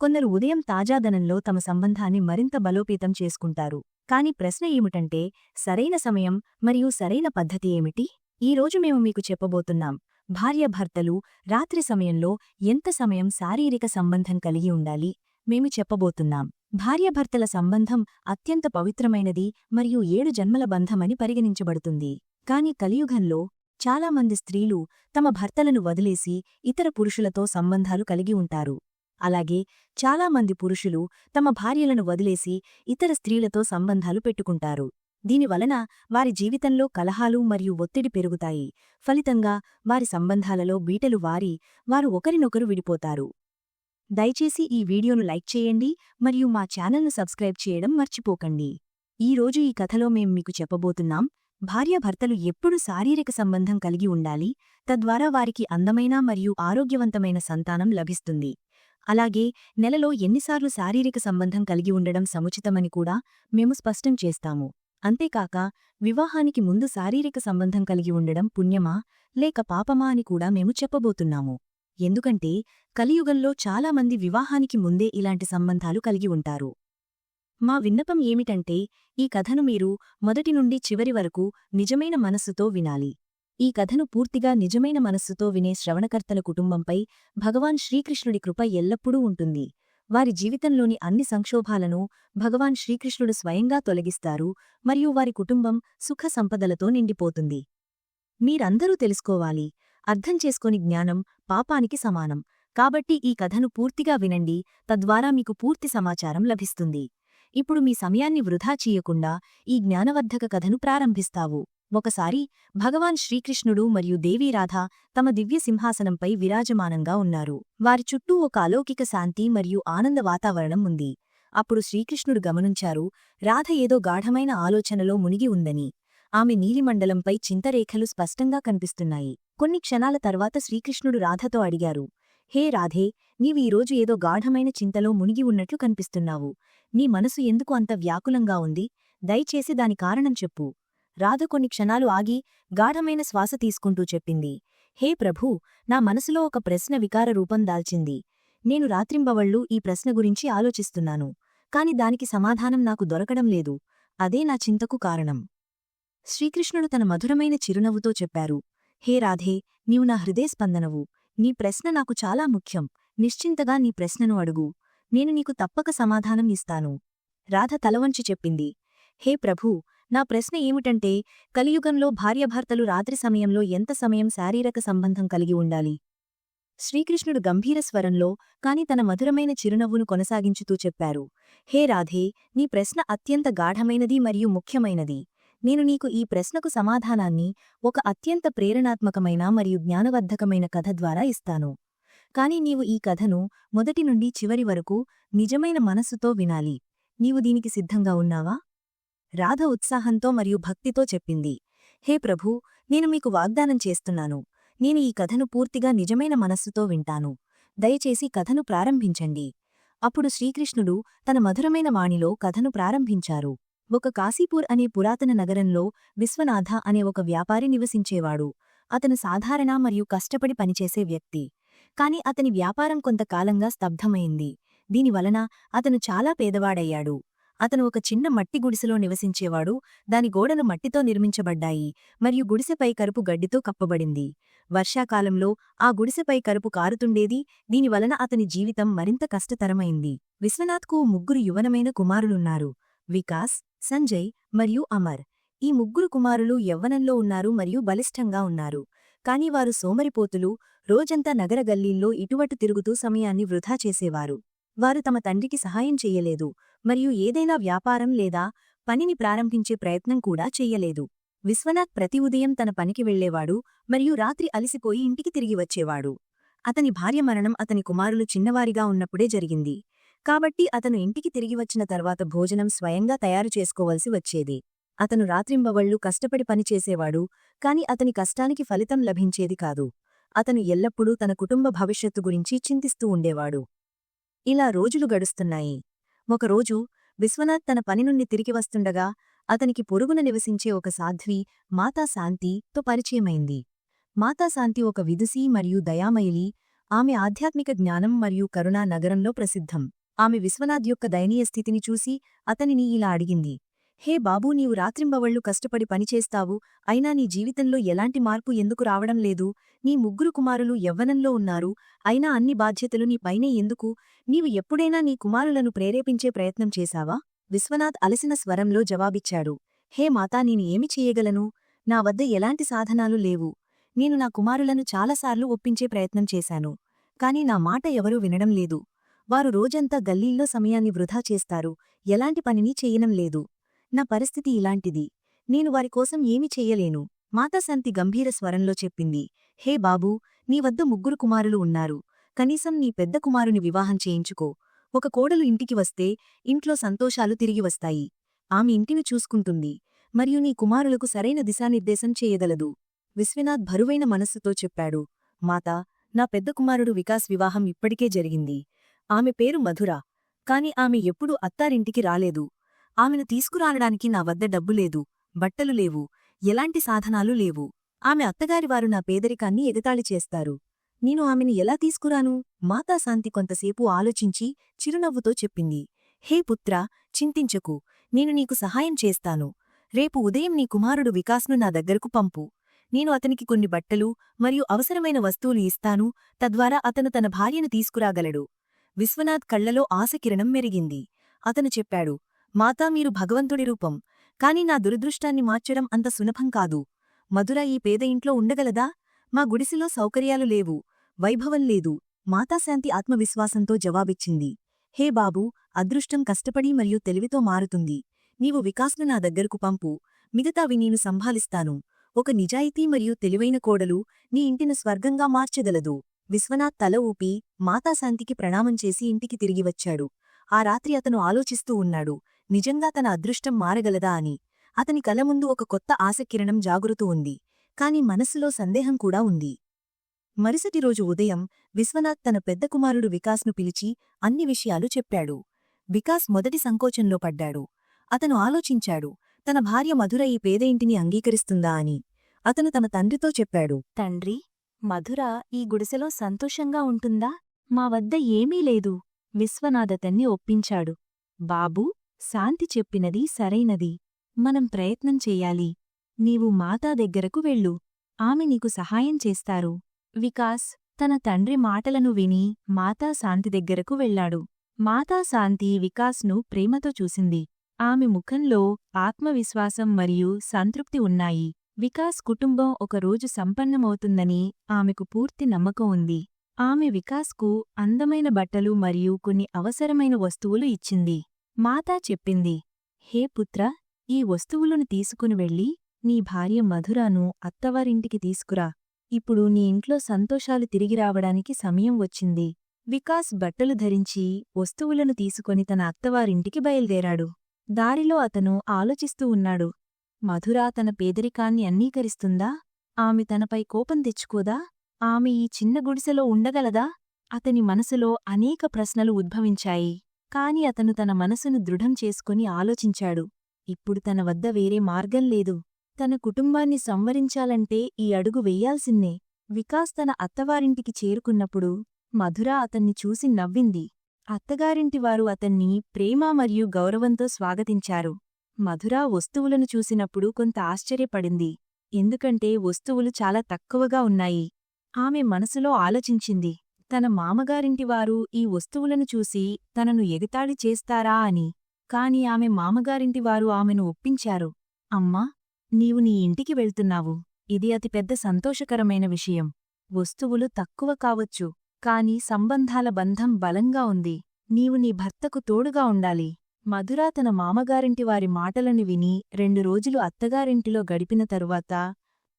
కొందరు ఉదయం తాజాదనంలో తమ సంబంధాన్ని మరింత బలోపేతం చేసుకుంటారు. కాని ప్రశ్న ఏమిటంటే సరైన సమయం మరియు సరైన పద్ధతి ఏమిటి? ఈరోజు మేము మీకు చెప్పబోతున్నాం భార్యాభర్తలు రాత్రి సమయంలో ఎంత సమయం శారీరక సంబంధం కలిగి ఉండాలి? మేము చెప్పబోతున్నాం భార్యాభర్తల సంబంధం అత్యంత పవిత్రమైనది మరియు ఏడు జన్మల బంధమని పరిగణించబడుతుంది. కాని కలియుగంలో చాలామంది స్త్రీలు తమ భర్తలను వదిలేసి ఇతర పురుషులతో సంబంధాలు కలిగి ఉంటారు. అలాగే చాలామంది పురుషులు తమ భార్యలను వదిలేసి ఇతర స్త్రీలతో సంబంధాలు పెట్టుకుంటారు. దీనివలన వారి జీవితంలో కలహాలు మరియు ఒత్తిడి పెరుగుతాయి. ఫలితంగా వారి సంబంధాలలో బీటలు వారి వారు ఒకరినొకరు విడిపోతారు. దయచేసి ఈ వీడియోను లైక్ చేయండి మరియు మా ఛానల్ను సబ్స్క్రైబ్ చేయడం మర్చిపోకండి. ఈ రోజు ఈ కథలో మేం మీకు చెప్పబోతున్నాం భార్యాభర్తలు ఎప్పుడు శారీరక సంబంధం కలిగి ఉండాలి తద్వారా వారికి అందమైన మరియు ఆరోగ్యవంతమైన సంతానం లభిస్తుంది. అలాగే నెలలో ఎన్నిసార్లు శారీరక సంబంధం కలిగి ఉండడం సముచితమని కూడా మేము స్పష్టం చేస్తాము. అంతేకాక వివాహానికి ముందు శారీరక సంబంధం కలిగి ఉండడం పుణ్యమా లేక పాపమా అని కూడా మేము చెప్పబోతున్నాము. ఎందుకంటే కలియుగంలో చాలామంది వివాహానికి ముందే ఇలాంటి సంబంధాలు కలిగి ఉంటారు. మా విన్నపం ఏమిటంటే ఈ కథను మీరు మొదటి నుండి చివరి వరకు నిజమైన మనస్సుతో వినాలి. ఈ కథను పూర్తిగా నిజమైన మనస్సుతో వినే శ్రవణకర్తల కుటుంబంపై భగవాన్ శ్రీకృష్ణుడి కృప ఎల్లప్పుడూ ఉంటుంది. వారి జీవితంలోని అన్ని సంక్షోభాలను భగవాన్ శ్రీకృష్ణుడు స్వయంగా తొలగిస్తారు మరియు వారి కుటుంబం సుఖ సంపదలతో నిండిపోతుంది. మీరందరూ తెలుసుకోవాలి అర్థం చేసుకోని జ్ఞానం పాపానికి సమానం. కాబట్టి ఈ కథను పూర్తిగా వినండి తద్వారా మీకు పూర్తి సమాచారం లభిస్తుంది. ఇప్పుడు మీ సమయాన్ని వృధా చేయకుండా ఈ జ్ఞానవర్ధక కథను ప్రారంభిస్తావు. ఒకసారి భగవాన్ శ్రీకృష్ణుడు మరియు దేవీరాధ తమ దివ్య సింహాసనంపై విరాజమానంగా ఉన్నారు. వారి చుట్టూ ఒక అలౌకిక శాంతి మరియు ఆనంద వాతావరణం ఉంది. అప్పుడు శ్రీకృష్ణుడు గమనించారు రాధ ఏదో గాఢమైన ఆలోచనలో మునిగి ఉందని. ఆమె నీలిమండలంపై చింతరేఖలు స్పష్టంగా కనిపిస్తున్నాయి. కొన్ని క్షణాల తర్వాత శ్రీకృష్ణుడు రాధతో అడిగారు హే రాధే నీవు ఈరోజు ఏదో గాఢమైన చింతలో మునిగి ఉన్నట్లు కనిపిస్తున్నావు. నీ మనసు ఎందుకు అంత వ్యాకులంగా ఉంది? దయచేసి దాని కారణం చెప్పు. రాధ కొన్ని క్షణాలు ఆగి గాఢమైన శ్వాస తీసుకుంటూ చెప్పింది. హే ప్రభూ నా మనసులో ఒక ప్రశ్న వికార రూపం దాల్చింది. నేను రాత్రింబవళ్ళు ఈ ప్రశ్న గురించి ఆలోచిస్తున్నాను. కాని దానికి సమాధానం నాకు దొరకడం లేదు. అదే నా చింతకు కారణం. శ్రీకృష్ణుడు తన మధురమైన చిరునవ్వుతో చెప్పారు. హే రాధే నీవు నా హృదయస్పందనవు నీ ప్రశ్న నాకు చాలా ముఖ్యం. నిశ్చింతగా నీ ప్రశ్నను అడుగు. నేను నీకు తప్పక సమాధానం ఇస్తాను రాధ తలవంచి చెప్పింది. హే ప్రభూ నా ప్రశ్న ఏమిటంటే కలియుగంలో భార్యాభర్తలు రాత్రి సమయంలో ఎంత సమయం శారీరక సంబంధం కలిగి ఉండాలి? శ్రీకృష్ణుడు గంభీర స్వరంలో కాని తన మధురమైన చిరునవ్వును కొనసాగించుతూ చెప్పారు హే రాధే నీ ప్రశ్న అత్యంత గాఢమైనది మరియు ముఖ్యమైనది. నేను నీకు ఈ ప్రశ్నకు సమాధానాన్ని ఒక అత్యంత ప్రేరణాత్మకమైన మరియు జ్ఞానవర్ధకమైన కథ ద్వారా ఇస్తాను. కాని నీవు ఈ కథను మొదటి నుండి చివరి వరకు నిజమైన మనస్సుతో వినాలి. నీవు దీనికి సిద్ధంగా ఉన్నావా? రాధ ఉత్సాహంతో మరియు భక్తితో చెప్పింది. హే ప్రభూ నేను మీకు వాగ్దానం చేస్తున్నాను. నేను ఈ కథను పూర్తిగా నిజమైన మనస్సుతో వింటాను. దయచేసి కథను ప్రారంభించండి అప్పుడు శ్రీకృష్ణుడు తన మధురమైన వాణిలో కథను ప్రారంభించారు. ఒక కాశీపూర్ అనే పురాతన నగరంలో విశ్వనాథ అనే ఒక వ్యాపారి నివసించేవాడు. అతను సాధారణ మరియు కష్టపడి పనిచేసే వ్యక్తి. కాని అతని వ్యాపారం కొంతకాలంగా స్తబ్ధమైంది. దీనివలన అతను చాలా పేదవాడయ్యాడు. అతను ఒక చిన్న మట్టి గుడిసెలో నివసించేవాడు. దాని గోడలు మట్టితో నిర్మించబడ్డాయి. మరియు గుడిసెపై కరుపు గడ్డితో కప్పబడింది. వర్షాకాలంలో ఆ గుడిసెపై కరుపు కారుతుండేది. దీనివలన అతని జీవితం మరింత కష్టతరమైంది. విశ్వనాథ్కు ముగ్గురు యువనమైన కుమారులున్నారు. వికాస్ సంజయ్ మరియు అమర్. ఈ ముగ్గురు కుమారులు యవ్వనంలో ఉన్నారు మరియు బలిష్టంగా ఉన్నారు. కాని వారు సోమరిపోతులు. రోజంతా నగర గల్లీల్లో ఇటువటు తిరుగుతూ సమయాన్ని వృధా చేసేవారు. వారు తమ తండ్రికి సహాయం చెయ్యలేదు మరియు ఏదైనా వ్యాపారం లేదా పనిని ప్రారంభించే ప్రయత్నం కూడా చెయ్యలేదు విశ్వనాథ్ ప్రతి ఉదయం తన పనికి వెళ్ళేవాడు మరియు రాత్రి అలసిపోయి ఇంటికి తిరిగి వచ్చేవాడు. అతని భార్య మరణం అతని కుమారులు చిన్నవారిగా ఉన్నప్పుడే జరిగింది. కాబట్టి అతను ఇంటికి తిరిగి వచ్చిన తర్వాత భోజనం స్వయంగా తయారు చేసుకోవలసి వచ్చేది. అతను రాత్రింబవళ్ళు కష్టపడి పనిచేసేవాడు కాని అతని కష్టానికి ఫలితం లభించేది కాదు. అతను ఎల్లప్పుడూ తన కుటుంబ భవిష్యత్తు గురించి చింతిస్తూ ఉండేవాడు. ఇలా రోజులు గడుస్తున్నాయి. ఒకరోజు విశ్వనాథ్ తన పని నుండి తిరిగి వస్తుండగా అతనికి పొరుగున నివసించే ఒక సాధ్వి మాతా శాంతితో పరిచయమైంది. మాతా శాంతి ఒక విదుసీ మరియు దయామయిలి ఆమె ఆధ్యాత్మిక జ్ఞానం మరియు కరుణా నగరంలో ప్రసిద్ధం. ఆమె విశ్వనాథ్ యొక్క దయనీయ స్థితిని చూసి అతనిని ఇలా అడిగింది. హే బాబూ నీవు రాత్రింబవళ్ళు కష్టపడి పనిచేస్తావు అయినా నీ జీవితంలో ఎలాంటి మార్పు ఎందుకు రావడం లేదు? నీ ముగ్గురు కుమారులు యవ్వనంలో ఉన్నారు అయినా అన్ని బాధ్యతలు నీ పైనే ఎందుకు? నీవు ఎప్పుడైనా నీ కుమారులను ప్రేరేపించే ప్రయత్నం చేశావా? విశ్వనాథ్ అలసిన స్వరంలో జవాబిచ్చాడు. హే మాతా నేను ఏమి చెయ్యగలను నా వద్ద ఎలాంటి సాధనాలు లేవు. నేను నా కుమారులను చాలాసార్లు ఒప్పించే ప్రయత్నం చేశాను కాని నా మాట ఎవరూ వినడం లేదు. వారు రోజంతా గల్లీల్లో సమయాన్ని వృధా చేస్తారు ఎలాంటి పనిని చేయనం లేదు. నా పరిస్థితి ఇలాంటిది. నేను వారి కోసం ఏమి చెయ్యలేను మాతాశాంతి గంభీర స్వరంలో చెప్పింది. హే బాబూ నీ వద్ద ముగ్గురు కుమారులు ఉన్నారు. కనీసం నీ పెద్ద కుమారుని వివాహం చేయించుకో. ఒక కోడలు ఇంటికి వస్తే ఇంట్లో సంతోషాలు తిరిగి వస్తాయి. ఆమె ఇంటిని చూసుకుంటుంది. మరియు నీ కుమారులకు సరైన దిశానిర్దేశం చేయగలదు. విశ్వనాథ్ బరువైన మనస్సుతో చెప్పాడు. మాతా నా పెద్ద కుమారుడు వికాస్ వివాహం ఇప్పటికే జరిగింది. ఆమె పేరు మధుర. కాని ఆమె ఎప్పుడూ అత్తారింటికి రాలేదు. ఆమెను తీసుకురానడానికి నా వద్ద డబ్బు లేదు బట్టలు లేవు ఎలాంటి సాధనాలు లేవు. ఆమె అత్తగారివారు నా పేదరికాన్ని ఎగతాళి చేస్తారు. నేను ఆమెని ఎలా తీసుకురాను? మాతాశాంతి కొంతసేపు ఆలోచించి చిరునవ్వుతో చెప్పింది. హే పుత్రా చింతించకు. నేను నీకు సహాయం చేస్తాను. రేపు ఉదయం నీ కుమారుడు వికాస్ను నా దగ్గరకు పంపు. నేను అతనికి కొన్ని బట్టలు మరియు అవసరమైన వస్తువులు ఇస్తాను తద్వారా అతను తన భార్యను తీసుకురాగలడు. విశ్వనాథ్ కళ్ళలో ఆశకిరణం మెరిగింది. అతను చెప్పాడు మాతా మీరు భగవంతుడి రూపం. కాని నా దురదృష్టాన్ని మార్చడం అంత సులభం కాదు. మధుర ఈ పేద ఇంట్లో ఉండగలదా? మా గుడిసెలో సౌకర్యాలు లేవు. వైభవం లేదు. మాతాశాంతి ఆత్మవిశ్వాసంతో జవాబిచ్చింది. హే బాబూ అదృష్టం కష్టపడి మరియు తెలివితో మారుతుంది. నీవు వికాస్ను నా దగ్గరకు పంపు. మిగతావి నేను సంభాలిస్తాను. ఒక నిజాయితీ మరియు తెలివైన కోడలు నీ ఇంటిని స్వర్గంగా మార్చగలదు. విశ్వనాథ్ తల ఊపి మాతాశాంతికి ప్రణామం చేసి ఇంటికి తిరిగి వచ్చాడు. ఆ రాత్రి అతను ఆలోచిస్తూ ఉన్నాడు. నిజంగా తన అదృష్టం మారగలదా అని. అతని కల ముందు ఒక కొత్త ఆశకిరణం జాగురుతూ ఉంది. కాని మనస్సులో సందేహం కూడా ఉంది. మరుసటి రోజు ఉదయం విశ్వనాథ్ తన పెద్ద కుమారుడు వికాస్ను పిలిచి అన్ని విషయాలు చెప్పాడు. వికాస్ మొదటి సంకోచంలో పడ్డాడు. అతను ఆలోచించాడు తన భార్య మధుర ఈ పేద ఇంటిని అంగీకరిస్తుందా అని. అతను తన తండ్రితో చెప్పాడు తండ్రి మధుర ఈ గుడిసెలో సంతోషంగా ఉంటుందా? మా వద్ద ఏమీ లేదు విశ్వనాథతన్ని ఒప్పించాడు. బాబూ శాంతి చెప్పినది సరైనది. మనం ప్రయత్నం చెయ్యాలి నీవు మాతా దగ్గరకు వెళ్ళు. ఆమె నీకు సహాయం చేస్తారు. వికాస్ తన తండ్రి మాటలను విని మాతా శాంతి దగ్గరకు వెళ్ళాడు. మాతా శాంతి వికాస్ను ప్రేమతో చూసింది. ఆమె ముఖంలో ఆత్మవిశ్వాసం మరియు సంతృప్తి ఉన్నాయి. వికాస్ కుటుంబం ఒకరోజు సంపన్నమవుతుందని ఆమెకు పూర్తి నమ్మకం ఉంది. ఆమె వికాస్కు అందమైన బట్టలు మరియు కొన్ని అవసరమైన వస్తువులు ఇచ్చింది. మాతా చెప్పింది హే పుత్ర ఈ వస్తువులను తీసుకుని వెళ్ళి నీ భార్య మధురాను అత్తవారింటికి తీసుకురా. ఇప్పుడు నీ ఇంట్లో సంతోషాలు తిరిగి రావడానికి సమయం వచ్చింది. వికాస్ బట్టలు ధరించి వస్తువులను తీసుకొని తన అత్తవారింటికి బయల్దేరాడు. దారిలో అతను ఆలోచిస్తూ ఉన్నాడు మధురా తన పేదరికాన్ని అంగీకరిస్తుందా? ఆమె తనపై కోపం తెచ్చుకోదా? ఆమె ఈ చిన్న గుడిసెలో ఉండగలదా? అతని మనసులో అనేక ప్రశ్నలు ఉద్భవించాయి. కాని అతను తన మనసును దృఢం చేసుకుని ఆలోచించాడు. ఇప్పుడు తన వద్ద వేరే మార్గం లేదు. తన కుటుంబాన్ని సంవరించాలంటే ఈ అడుగు వెయ్యాల్సిందే వికాస్ తన అత్తవారింటికి చేరుకున్నప్పుడు మధుర అతన్ని చూసి నవ్వింది. అత్తగారింటివారు అతన్ని ప్రేమ మరియు గౌరవంతో స్వాగతించారు. మధుర వస్తువులను చూసినప్పుడు కొంత ఆశ్చర్యపడింది. ఎందుకంటే వస్తువులు చాలా తక్కువగా ఉన్నాయి. ఆమె మనసులో ఆలోచించింది. తన మామగారింటివారు ఈ వస్తువులను చూసి తనను ఎగతాళి చేస్తారా అని. కాని ఆమె మామగారింటివారు ఆమెను ఒప్పించారు. అమ్మా నీవు నీ ఇంటికి వెళ్తున్నావు. ఇది అతిపెద్ద సంతోషకరమైన విషయం. వస్తువులు తక్కువ కావచ్చు కాని సంబంధాల బంధం బలంగా ఉంది. నీవు నీ భర్తకు తోడుగా ఉండాలి. మధురా తన మామగారింటివారి మాటలను విని రెండు రోజులు అత్తగారింటిలో గడిపిన తరువాత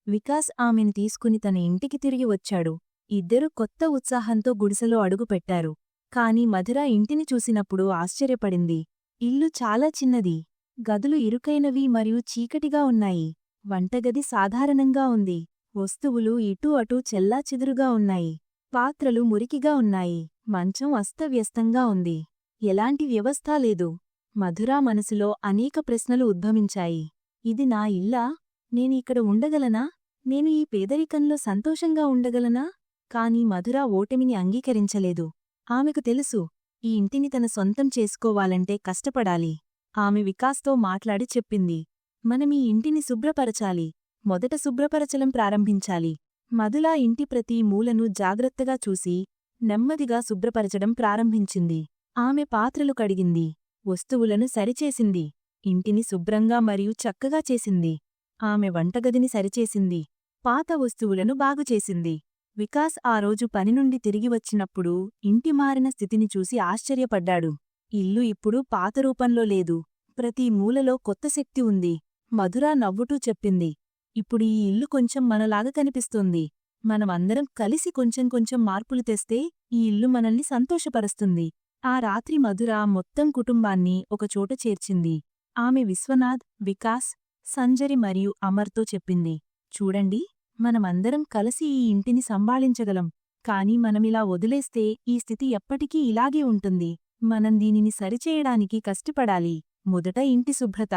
వికాస్ ఆమెను తీసుకుని తన ఇంటికి తిరిగి వచ్చాడు. ఇద్దరూ కొత్త ఉత్సాహంతో గుడిసెలో అడుగుపెట్టారు. కాని మధుర ఇంటిని చూసినప్పుడు ఆశ్చర్యపడింది. ఇల్లు చాలా చిన్నది. గదులు ఇరుకైనవి మరియు చీకటిగా ఉన్నాయి. వంటగది సాధారణంగా ఉంది. వస్తువులు ఇటూ అటూ చెల్లాచెదురుగా ఉన్నాయి. పాత్రలు మురికిగా ఉన్నాయి. మంచం అస్తవ్యస్తంగా ఉంది. ఎలాంటి వ్యవస్థ లేదు. మధురా మనసులో అనేక ప్రశ్నలు ఉద్భవించాయి. ఇది నా ఇల్లా? నేనిక్కడ ఉండగలనా? నేను ఈ పేదరికంలో సంతోషంగా ఉండగలనా? కాని మధురా ఓటమిని అంగీకరించలేదు. ఆమెకు తెలుసు ఈ ఇంటిని తన సొంతం చేసుకోవాలంటే కష్టపడాలి. ఆమె వికాస్తో మాట్లాడి చెప్పింది. మనమీ ఇంటిని శుభ్రపరచాలి మొదట శుభ్రపరచలం ప్రారంభించాలి. మధులా ఇంటి ప్రతి మూలను జాగ్రత్తగా చూసి నెమ్మదిగా శుభ్రపరచడం ప్రారంభించింది. ఆమె పాత్రలు కడిగింది వస్తువులను సరిచేసింది ఇంటిని శుభ్రంగా మరియు చక్కగా చేసింది. ఆమె వంటగదిని సరిచేసింది పాత వస్తువులను బాగుచేసింది. వికాస్ ఆ రోజు పని నుండి తిరిగి వచ్చినప్పుడు ఇంటి మారిన స్థితిని చూసి ఆశ్చర్యపడ్డాడు. ఇల్లు ఇప్పుడు పాత రూపంలో లేదు. ప్రతి మూలలో కొత్త శక్తి ఉంది. మధురా నవ్వుటూ చెప్పింది. ఇప్పుడు ఈ ఇల్లు కొంచెం మనలాగా కనిపిస్తుంది. మనమందరం కలిసి కొంచెం కొంచెం మార్పులు తెస్తే ఈ ఇల్లు మనల్ని సంతోషపరుస్తుంది. ఆ రాత్రి మధుర మొత్తం కుటుంబాన్ని ఒకచోట చేర్చింది. ఆమె విశ్వనాథ్ వికాస్ సంజరి మరియు అమర్తో చెప్పింది. చూడండి. మనమందరం కలిసి ఈ ఇంటిని సంభాళించగలం. కాని మనమిలా వదిలేస్తే ఈ స్థితి ఎప్పటికీ ఇలాగే ఉంటుంది. మనం దీనిని సరిచేయడానికి కష్టపడాలి. మొదట ఇంటి శుభ్రత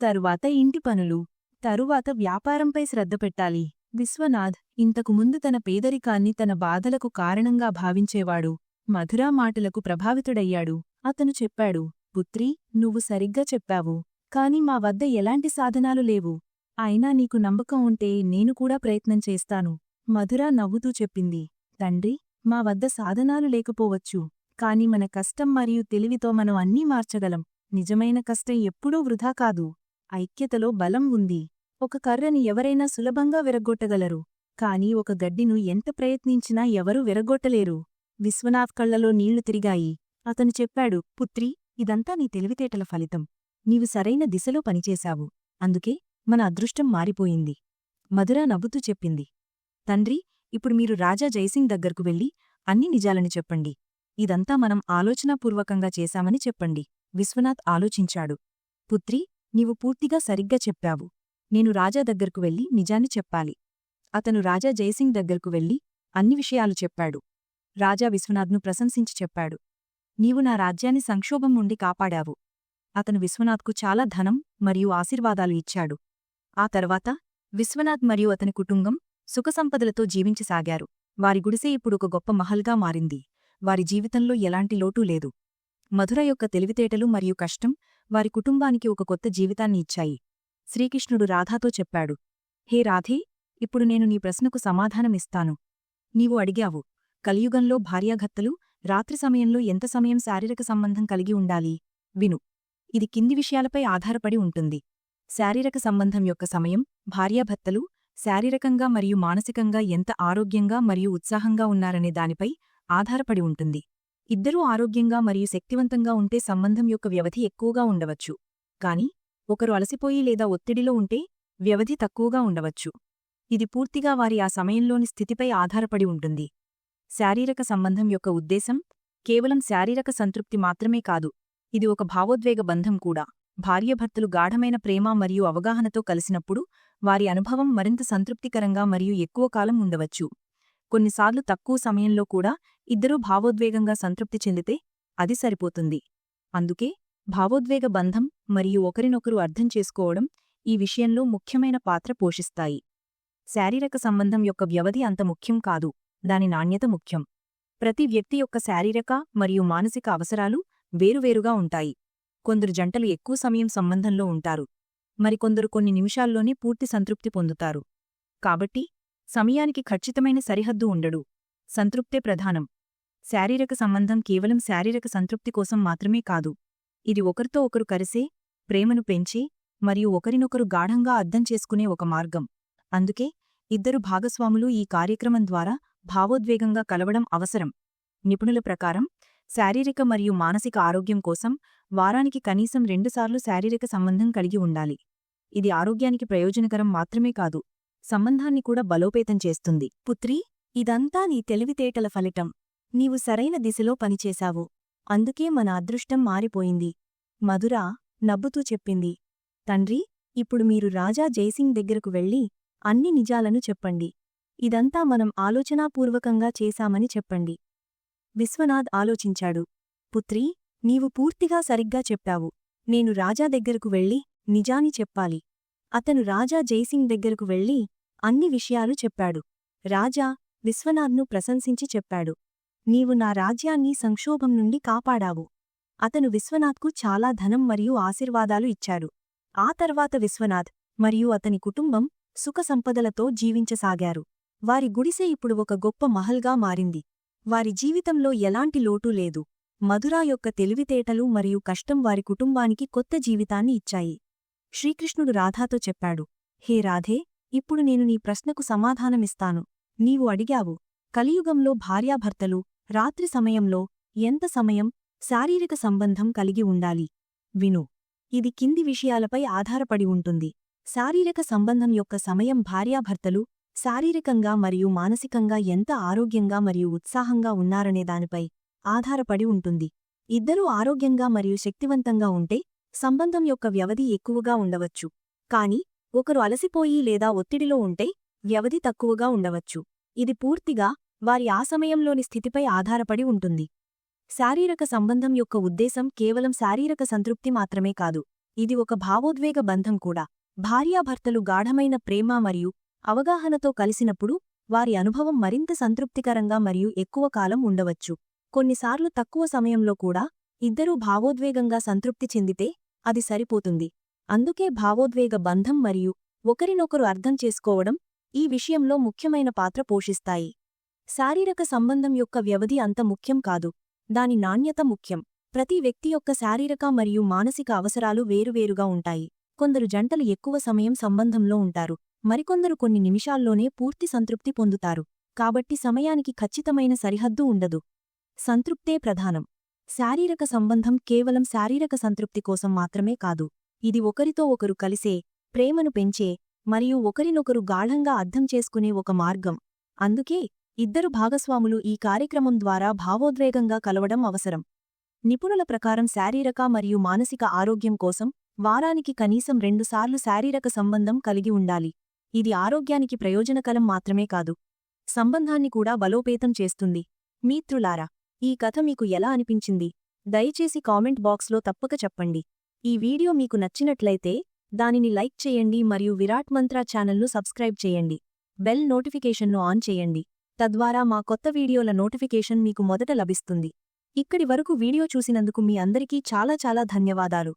తరువాత ఇంటి పనులు తరువాత వ్యాపారంపై శ్రద్ధ పెట్టాలి. విశ్వనాథ్ ఇంతకు ముందు తన పేదరికాన్ని తన బాధలకు కారణంగా భావించేవాడు. మధురా మాటలకు ప్రభావితుడయ్యాడు. అతను చెప్పాడు పుత్రీ నువ్వు సరిగ్గా చెప్పావు. కాని మా వద్ద ఎలాంటి సాధనాలు లేవు. అయినా నీకు నమ్మకం ఉంటే నేను కూడా ప్రయత్నం చేస్తాను. మధురా నవ్వుతూ చెప్పింది. తండ్రి మా వద్ద సాధనాలు లేకపోవచ్చు. కాని మన కష్టం మరియు తెలివితో మనం అన్నీ మార్చగలం. నిజమైన కష్టం ఎప్పుడూ వృధా కాదు. ఐక్యతలో బలం ఉంది. ఒక కర్రని ఎవరైనా సులభంగా విరగ్గొట్టగలరు. కాని ఒక గడ్డిను ఎంత ప్రయత్నించినా ఎవరూ విరగొట్టలేరు విశ్వనాథ్ కళ్ళలో నీళ్ళు తిరిగాయి. అతను చెప్పాడు పుత్రీ ఇదంతా నీ తెలివితేటల ఫలితం. నీవు సరైన దిశలో పనిచేశావు. అందుకే మన అదృష్టం మారిపోయింది. మధుర నవ్వుతూ చెప్పింది. తండ్రి ఇప్పుడు మీరు రాజా జైసింగ్ దగ్గరకు వెళ్ళి అన్ని నిజాలని చెప్పండి. ఇదంతా మనం ఆలోచనాపూర్వకంగా చేశామని చెప్పండి. విశ్వనాథ్ ఆలోచించాడు. పుత్రీ నీవు పూర్తిగా సరిగ్గా చెప్పావు. నేను రాజా దగ్గరకు వెళ్ళి నిజాన్ని చెప్పాలి. అతను రాజా జయసింగ్ దగ్గరకు వెళ్ళి అన్ని విషయాలు చెప్పాడు. రాజా విశ్వనాథ్ను ప్రశంసించి చెప్పాడు. నీవు నా రాజ్యాన్ని సంక్షోభం నుండి కాపాడావు. అతను విశ్వనాథ్కు చాలా ధనం మరియు ఆశీర్వాదాలు ఇచ్చాడు. ఆ తర్వాత విశ్వనాథ్ మరియు అతని కుటుంబం సుఖసంపదలతో జీవించసాగారు. వారి గుడిసె ఇప్పుడు ఒక గొప్ప మహల్గా మారింది. వారి జీవితంలో ఎలాంటి లోటూ లేదు. మధుర యొక్క తెలివితేటలు మరియు కష్టం వారి కుటుంబానికి ఒక కొత్త జీవితాన్ని ఇచ్చాయి. శ్రీకృష్ణుడు రాధాతో చెప్పాడు హే రాధే ఇప్పుడు నేను నీ ప్రశ్నకు సమాధానమిస్తాను. నీవు అడిగావు కలియుగంలో భార్యాఘత్తలు రాత్రి సమయంలో ఎంత సమయం శారీరక సంబంధం కలిగి ఉండాలి? విను ఇది కింది విషయాలపై ఆధారపడి ఉంటుంది. శారీరక సంబంధం యొక్క సమయం భార్యాభర్తలు శారీరకంగా మరియు మానసికంగా ఎంత ఆరోగ్యంగా మరియు ఉత్సాహంగా ఉన్నారనే దానిపై ఆధారపడి ఉంటుంది. ఇద్దరూ ఆరోగ్యంగా మరియు శక్తివంతంగా ఉంటే సంబంధం యొక్క వ్యవధి ఎక్కువగా ఉండవచ్చు. కాని ఒకరు అలసిపోయి లేదా ఒత్తిడిలో ఉంటే వ్యవధి తక్కువగా ఉండవచ్చు. ఇది పూర్తిగా వారి ఆ సమయంలోని స్థితిపై ఆధారపడి ఉంటుంది. శారీరక సంబంధం యొక్క ఉద్దేశం కేవలం శారీరక సంతృప్తి మాత్రమే కాదు. ఇది ఒక భావోద్వేగ బంధం కూడా. భార్యభర్తలు గాఢమైన ప్రేమ మరియు అవగాహనతో కలిసినప్పుడు వారి అనుభవం మరింత సంతృప్తికరంగా మరియు ఎక్కువ కాలం ఉండవచ్చు. కొన్నిసార్లు తక్కువ సమయంలో కూడా ఇద్దరూ భావోద్వేగంగా సంతృప్తి చెందితే అది సరిపోతుంది. అందుకే భావోద్వేగ బంధం మరియు ఒకరినొకరు అర్థం చేసుకోవడం ఈ విషయంలో ముఖ్యమైన పాత్ర పోషిస్తాయి. శారీరక సంబంధం యొక్క వ్యవధి అంత ముఖ్యం కాదు దాని నాణ్యత ముఖ్యం. ప్రతి వ్యక్తి యొక్క శారీరక మరియు మానసిక అవసరాలు వేరువేరుగా ఉంటాయి. కొందరు జంటలు ఎక్కువ సమయం సంబంధంలో ఉంటారు. మరికొందరు కొన్ని నిమిషాల్లోనే పూర్తి సంతృప్తి పొందుతారు. కాబట్టి సమయానికి ఖచ్చితమైన సరిహద్దు ఉండడు. సంతృప్తే ప్రధానం. శారీరక సంబంధం కేవలం శారీరక సంతృప్తి కోసం మాత్రమే కాదు. ఇది ఒకరితో ఒకరు కలిసే ప్రేమను పెంచి మరియు ఒకరినొకరు గాఢంగా అర్థం చేసుకునే ఒక మార్గం. అందుకే ఇద్దరు భాగస్వాములు ఈ కార్యక్రమం ద్వారా భావోద్వేగంగా కలవడం అవసరం. నిపుణుల ప్రకారం శారీరక మరియు మానసిక ఆరోగ్యం కోసం వారానికి కనీసం రెండుసార్లు శారీరక సంబంధం కలిగి ఉండాలి. ఇది ఆరోగ్యానికి ప్రయోజనకరం మాత్రమే కాదు సంబంధాన్ని కూడా బలోపేతం చేస్తుంది. పుత్రీ ఇదంతా నీ తెలివితేటల ఫలితం. నీవు సరైన దిశలో పనిచేశావు. అందుకే మన అదృష్టం మారిపోయింది. మధుర నవ్వుతూ చెప్పింది. తండ్రి ఇప్పుడు మీరు రాజా జైసింగ్ దగ్గరకు వెళ్ళి అన్ని నిజాలను చెప్పండి. ఇదంతా మనం ఆలోచనాపూర్వకంగా చేశామని చెప్పండి. విశ్వనాథ్ ఆలోచించాడు. పుత్రీ నీవు పూర్తిగా సరిగ్గా చెప్పావు. నేను రాజా దగ్గరకు వెళ్ళి నిజాని చెప్పాలి. అతను రాజా జైసింగ్ దగ్గరకు వెళ్ళి అన్ని విషయాలు చెప్పాడు. రాజా విశ్వనాథ్ను ప్రశంసించి చెప్పాడు. నీవు నా రాజ్యాన్ని సంక్షోభం నుండి కాపాడావు. అతను విశ్వనాథ్కు చాలా ధనం మరియు ఆశీర్వాదాలు ఇచ్చాడు. ఆ తర్వాత విశ్వనాథ్ మరియు అతని కుటుంబం సుఖసంపదలతో జీవించసాగారు. వారి గుడిసె ఇప్పుడు ఒక గొప్ప మహల్గా మారింది. వారి జీవితంలో ఎలాంటి లోటు లేదు. మధురా యొక్క తెలివితేటలు మరియు కష్టం వారి కుటుంబానికి కొత్త జీవితాన్ని ఇచ్చాయి. శ్రీకృష్ణుడు రాధాతో చెప్పాడు హే రాధే ఇప్పుడు నేను నీ ప్రశ్నకు సమాధానమిస్తాను. నీవు అడిగావు కలియుగంలో భార్యాభర్తలు రాత్రి సమయంలో ఎంత సమయం శారీరక సంబంధం కలిగి ఉండాలి? విను. ఇది కింది విషయాలపై ఆధారపడి ఉంటుంది. శారీరక సంబంధం యొక్క సమయం భార్యాభర్తలు శారీరకంగా మరియు మానసికంగా ఎంత ఆరోగ్యంగా మరియు ఉత్సాహంగా ఉన్నారనే దానిపై ఆధారపడి ఉంటుంది. ఇద్దరూ ఆరోగ్యంగా మరియు శక్తివంతంగా ఉంటే సంబంధం యొక్క వ్యవధి ఎక్కువగా ఉండవచ్చు. కాని ఒకరు అలసిపోయి లేదా ఒత్తిడిలో ఉంటే వ్యవధి తక్కువగా ఉండవచ్చు. ఇది పూర్తిగా వారి ఆ సమయంలోని స్థితిపై ఆధారపడి ఉంటుంది. శారీరక సంబంధం యొక్క ఉద్దేశం కేవలం శారీరక సంతృప్తి మాత్రమే కాదు. ఇది ఒక భావోద్వేగ బంధం కూడా. భార్యాభర్తలు గాఢమైన ప్రేమ మరియు అవగాహనతో కలిసినప్పుడు వారి అనుభవం మరింత సంతృప్తికరంగా మరియు ఎక్కువ కాలం ఉండవచ్చు. కొన్నిసార్లు తక్కువ సమయంలో కూడా ఇద్దరూ భావోద్వేగంగా సంతృప్తి చెందితే అది సరిపోతుంది. అందుకే భావోద్వేగ బంధం మరియు ఒకరినొకరు అర్థం చేసుకోవడం ఈ విషయంలో ముఖ్యమైన పాత్ర పోషిస్తాయి. శారీరక సంబంధం యొక్క వ్యవధి అంత ముఖ్యం కాదు. దాని నాణ్యత ముఖ్యం. ప్రతి వ్యక్తి యొక్క శారీరక మరియు మానసిక అవసరాలు వేరువేరుగా ఉంటాయి. కొందరు జంటలు ఎక్కువ సమయం సంబంధంలో ఉంటారు. మరికొందరు కొన్ని నిమిషాల్లోనే పూర్తి సంతృప్తి పొందుతారు. కాబట్టి సమయానికి ఖచ్చితమైన సరిహద్దు ఉండదు. సంతృప్తే ప్రధానం. శారీరక సంబంధం కేవలం శారీరక సంతృప్తి కోసం మాత్రమే కాదు. ఇది ఒకరితో ఒకరు కలిసే ప్రేమను పెంచే మరియు ఒకరినొకరు గాఢంగా అర్థం చేసుకునే ఒక మార్గం. అందుకే ఇద్దరు భాగస్వాములు ఈ కార్యక్రమం ద్వారా భావోద్వేగంగా కలవడం అవసరం. నిపుణుల ప్రకారం శారీరక మరియు మానసిక ఆరోగ్యం కోసం వారానికి కనీసం రెండుసార్లు శారీరక సంబంధం కలిగి ఉండాలి. ఇది ఆరోగ్యానికి ప్రయోజనకరం మాత్రమే కాదు. సంబంధాన్ని కూడా బలోపేతం చేస్తుంది. మిత్రులారా ఈ కథ మీకు ఎలా అనిపించింది? దయచేసి కామెంట్ బాక్స్లో తప్పక చెప్పండి. ఈ వీడియో మీకు నచ్చినట్లయితే దానిని లైక్ చేయండి మరియు విరాట్ మంత్రా ఛానల్ను సబ్స్క్రైబ్ చేయండి. బెల్ నోటిఫికేషన్ను ఆన్ చేయండి. తద్వారా మా కొత్త వీడియోల నోటిఫికేషన్ మీకు మొదట లభిస్తుంది. ఇక్కడి వరకు వీడియో చూసినందుకు మీ అందరికీ చాలా చాలా ధన్యవాదాలు.